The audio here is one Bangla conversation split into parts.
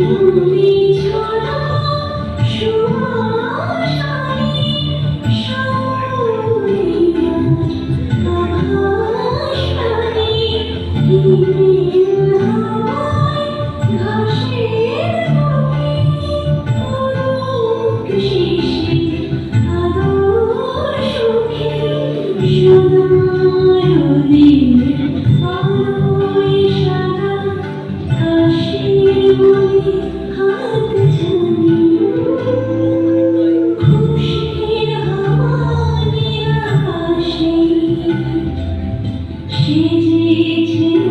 তুমি ছাড়া 一起。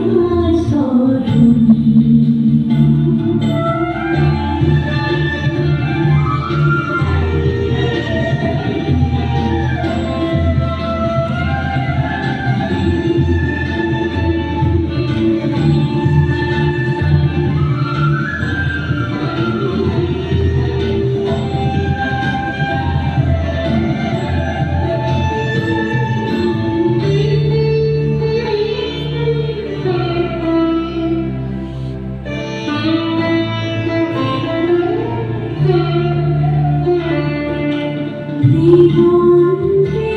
อน